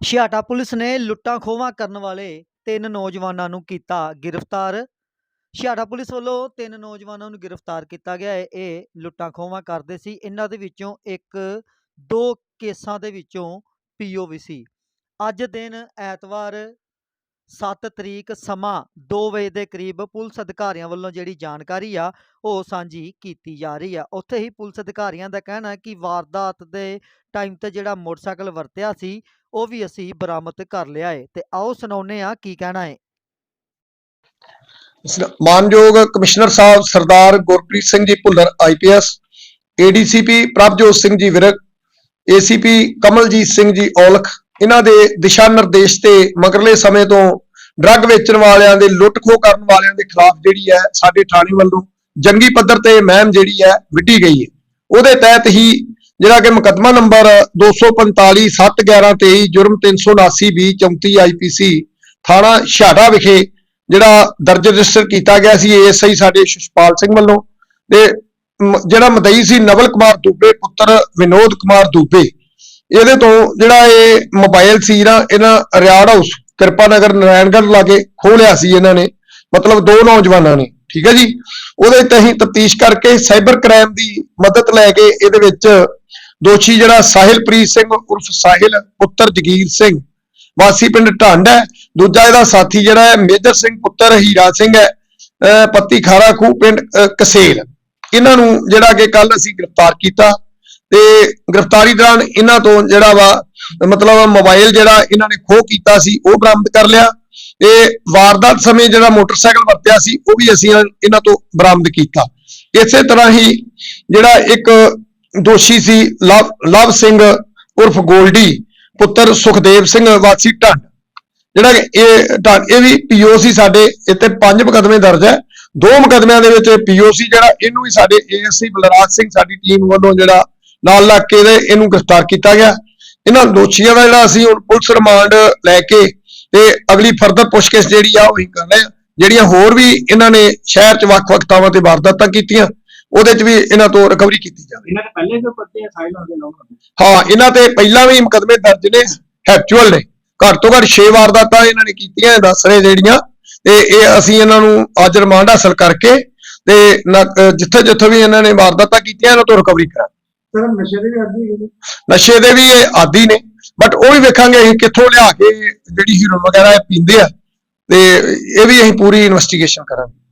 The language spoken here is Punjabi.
ਛਿਆਟਾ ਪੁਲਿਸ ਨੇ ਲੁੱਟਾਂ ਖੋਹਾਂ ਕਰਨ ਵਾਲੇ ਤਿੰਨ ਨੌਜਵਾਨਾਂ ਨੂੰ ਕੀਤਾ ਗ੍ਰਿਫਤਾਰ। ਛਿਆਟਾ ਪੁਲਿਸ ਵੱਲੋਂ ਤਿੰਨ ਨੌਜਵਾਨਾਂ ਨੂੰ ਗ੍ਰਿਫਤਾਰ ਕੀਤਾ ਗਿਆ। ਹੈ ਇਹ ਲੁੱਟਾਂ ਖੋਹਾਂ ਕਰਦੇ ਸੀ। ਇਹਨਾਂ ਦੇ ਵਿੱਚੋਂ ਇੱਕ, ਦੋ ਕੇਸਾਂ ਦੇ ਵਿੱਚੋਂ ਪੀਓਵੀ ਸੀ। ਅੱਜ ਦਿਨ ਐਤਵਾਰ 7 ਤਰੀਕ ਸਮਾਂ 2 ਵਜੇ ਦੇ ਕਰੀਬ ਪੁਲਿਸ ਅਧਿਕਾਰੀਆਂ ਵੱਲੋਂ ਜਿਹੜੀ ਜਾਣਕਾਰੀ ਆ, ਉਹ ਸਾਂਝੀ ਕੀਤੀ ਜਾ ਰਹੀ ਆ। ਉੱਥੇ ਹੀ ਪੁਲਿਸ ਅਧਿਕਾਰੀਆਂ ਦਾ ਕਹਿਣਾ ਹੈ ਕਿ ਵਾਰਦਾਤ ਦੇ ਟਾਈਮ ਤੇ ਜਿਹੜਾ ਮੋਟਰਸਾਈਕਲ ਵਰਤਿਆ ਸੀ, ਉਹ ਵੀ ਅਸੀਂ ਬਰਾਮਦ ਕਰ ਲਿਆ ਏ। ਤੇ ਆਓ ਸੁਣਾਉਨੇ ਆ ਕੀ ਕਹਿਣਾ ਏ। ਮਾਨਯੋਗ ਕਮਿਸ਼ਨਰ ਸਾਹਿਬ Sardar Gurpreet Singh ji Bhullar IPS ADCP Prabhjot Singh ji Virk ACP Kamaljit Singh ji Aulakh ਇਹਨਾਂ ਦੇ ਦਿਸ਼ਾ ਨਿਰਦੇਸ਼ ਤੇ ਮਗਰਲੇ ਸਮੇਂ ਤੋਂ ਡਰੱਗ ਵੇਚਣ ਵਾਲਿਆਂ ਦੇ ਲੁੱਟ ਖੋਹ ਕਰਨ ਵਾਲਿਆਂ ਦੇ ਖਿਲਾਫ ਜਿਹੜੀ ਹੈ ਸਾਡੇ ਥਾਣੇ ਵੱਲੋਂ ਜੰਗੀ ਪੱਧਰ ਤੇ ਮਹਿਮ ਜਿਹੜੀ ਹੈ ਵਿੱਢੀ ਗਈ ਹੈ। ਉਹਦੇ ਤਹਿਤ ਹੀ ਜਿਹੜਾ ਕਿ ਮੁਕੱਦਮਾ ਨੰਬਰ 245 71123 ਜੁਰਮ 379 ਬੀ 34 ਆਈਪੀਸੀ ਥਾਣਾ ਛਾੜਾ ਵਿਖੇ ਜਿਹੜਾ ਦਰਜ ਰਜਿਸਟਰ ਕੀਤਾ ਗਿਆ ਸੀ, ਏਐਸਆਈ ਸਾਡੇ ਸ਼ਸ਼ਪਾਲ ਸਿੰਘ ਵੱਲੋਂ ਤੇ ਮ- ਜਿਹੜਾ ਮਦਈ ਸੀ ਨਵਲ ਕੁਮਾਰ ਦੂਬੇ, ਪੁੱਤਰ ਵਿਨੋਦ ਕੁਮਾਰ ਦੂਬੇ। ਇਹਦੇ ਤੋਂ ਜਿਹੜਾ ਇਹ ਮੋਬਾਈਲ ਸੀ ਨਾ, ਇਹਨਾਂ ਰਿਆੜ ਹਾਊਸ ਕਿਰਪਾ ਨਗਰ ਨਾਰਾਇਣਗੜ੍ਹ ਲਾਗੇ ਖੋਲਿਆ ਸੀ ਇਹਨਾਂ ਨੇ, ਮਤਲਬ ਦੋ ਨੌਜਵਾਨਾਂ ਨੇ, ਠੀਕ ਹੈ ਜੀ? ਉਹਦੇ ਤੇ ਅਸੀਂ ਤਫਤੀਸ਼ ਕਰਕੇ ਸਾਈਬਰ ਕ੍ਰਾਈਮ ਦੀ ਮਦਦ ਲੈ ਕੇ ਇਹਦੇ ਵਿੱਚ ਦੋਸ਼ੀ ਜਿਹੜਾ ਸਾਹਿਲਪ੍ਰੀਤ ਸਿੰਘ ਉਰਫ ਸਾਹਿਲ, ਪੁੱਤਰ ਜਗੀਰ ਸਿੰਘ, ਵਾਸੀ ਪਿੰਡ ਢੰਡ ਹੈ। ਦੂਜਾ ਇਹਦਾ ਸਾਥੀ ਜਿਹੜਾ ਹੈ, ਮੇਜਰ ਸਿੰਘ ਪੁੱਤਰ ਹੀਰਾ ਸਿੰਘ ਹੈ, ਅਹ ਪੱਤੀ ਖਾਰਾ ਖੂ ਪਿੰਡ ਕਸੇਲ। ਇਹਨਾਂ ਨੂੰ ਜਿਹੜਾ ਕਿ ਕੱਲ ਅਸੀਂ ਗ੍ਰਿਫਤਾਰ ਕੀਤਾ। ਤੇ ਗ੍ਰਿਫਤਾਰੀ ਦੌਰਾਨ ਇਹਨਾਂ ਤੋਂ ਜਿਹੜਾ ਵਾ, ਮਤਲਬ ਮੋਬਾਈਲ ਜਿਹੜਾ ਇਹਨਾਂ ਨੇ ਖੋਹ ਕੀਤਾ ਸੀ, ਉਹ ਬਰਾਮਦ ਕਰ ਲਿਆ। ਤੇ ਵਾਰਦਾਤ ਸਮੇਂ ਜਿਹੜਾ ਮੋਟਰਸਾਈਕਲ ਵਰਤਿਆ ਸੀ, ਉਹ ਵੀ ਅਸੀਂ ਇਹਨਾਂ ਤੋਂ ਬਰਾਮਦ ਕੀਤਾ। ਇਸੇ ਤਰ੍ਹਾਂ ਹੀ ਜਿਹੜਾ ਇੱਕ ਦੋਸ਼ੀ ਸੀ, ਲਵ ਲਵ ਸਿੰਘ ਉਰਫ ਗੋਲਡੀ, ਪੁੱਤਰ ਸੁਖਦੇਵ ਸਿੰਘ ਵਾਸੀ ਢੰਡ। ਜਿਹੜਾ ਇਹ ਢੰਡ, ਇਹ ਵੀ ਪੀਓਸੀ ਸਾਡੇ, ਇੱਥੇ ਪੰਜ ਮੁਕਦਮੇ ਦਰਜ ਹੈ। ਦੋ ਮੁਕਦਮਿਆਂ ਦੇ ਵਿੱਚ ਪੀਓਸੀ ਜਿਹੜਾ, ਇਹਨੂੰ ਵੀ ਸਾਡੇ ਏਐਸਸੀ ਬਲਰਾਜ ਸਿੰਘ ਸਾਡੀ ਟੀਮ ਵੱਲੋਂ ਜਿਹੜਾ ਨਾਲ ਲੱਗ ਕੇ ਇਹਨੂੰ ਗ੍ਰਿਫਤਾਰ ਕੀਤਾ ਗਿਆ। ਇਹਨਾਂ ਦੋਸ਼ੀਆਂ ਦਾ ਜਿਹੜਾ ਅਸੀਂ ਹੁਣ ਪੁਲਿਸ ਰਿਮਾਂਡ ਲੈ ਕੇ ਤੇ ਅਗਲੀ ਫਰਦਰ ਪੁੱਛਗਿੱਛ ਜਿਹੜੀ ਆ ਉਹ ਹੀ ਕਰ ਰਹੇ ਆ। ਜਿਹੜੀਆਂ ਹੋਰ ਵੀ ਇਹਨਾਂ ਨੇ ਸ਼ਹਿਰ 'ਚ ਵੱਖ-ਵੱਖ ਥਾਵਾਂ ਤੇ ਵਾਰਦਾਤਾਂ ਕੀਤੀਆਂ ਉਹਦੇ 'ਚ ਵੀ ਇਹਨਾਂ ਤੋਂ ਰਿਕਵਰੀ ਕੀਤੀ ਜਾਵੇ। ਇਹਨਾਂ ਦੇ ਪਹਿਲੇ ਜੋ ਪੱਤੇ ਆ ਸਾਈਲ ਹੁੰਦੇ ਲੋਕ ਹਾਂ ਇਹਨਾਂ ਤੇ ਪਹਿਲਾਂ ਵੀ ਮੁਕਦਮੇ ਦਰਜ ਨੇ ਹੈਪਚੁਅਲ ਨੇ। ਘੱਟ ਤੋਂ ਘੱਟ 6 ਵਾਰਦਾਤਾਂ ਇਹਨਾਂ ਨੇ ਕੀਤੀਆਂ ਇਹ ਦੱਸ ਰਹੇ ਜਿਹੜੀਆਂ। ਤੇ ਇਹ ਅਸੀਂ ਇਹਨਾਂ ਨੂੰ ਅੱਜ ਰਿਮਾਂਡ ਹਾਸਲ ਕਰਕੇ ਤੇ ਜਿੱਥੇ ਜਿੱਥੇ ਵੀ ਇਹਨਾਂ ਨੇ ਵਾਰਦਾਤਾਂ ਕੀਤੀਆਂ ਇਹਨਾਂ ਤੋਂ ਰਿਕਵਰੀ ਕਰਾਂ ਸਰ, ਨਸ਼ੇ ਦੇ ਵੀ ਆਦੀ ਹੈਗੇ ਨਸ਼ੇ ਦੇ ਵੀ ਇਹ ਆਦੀ ਨੇ ਬਟ ਉਹ ਵੀ ਵੇਖਾਂਗੇ ਅਸੀਂ ਕਿੱਥੋਂ ਲਿਆ ਕੇ ਜਿਹੜੀ ਹੀਰੋ ਵਗੈਰਾ ਇਹ ਪੀਂਦੇ ਆ। ਤੇ ਇਹ ਵੀ ਅਸੀਂ ਪੂਰੀ ਇਨਵੈਸਟੀਗੇਸ਼ਨ ਕਰਾਂਗੇ।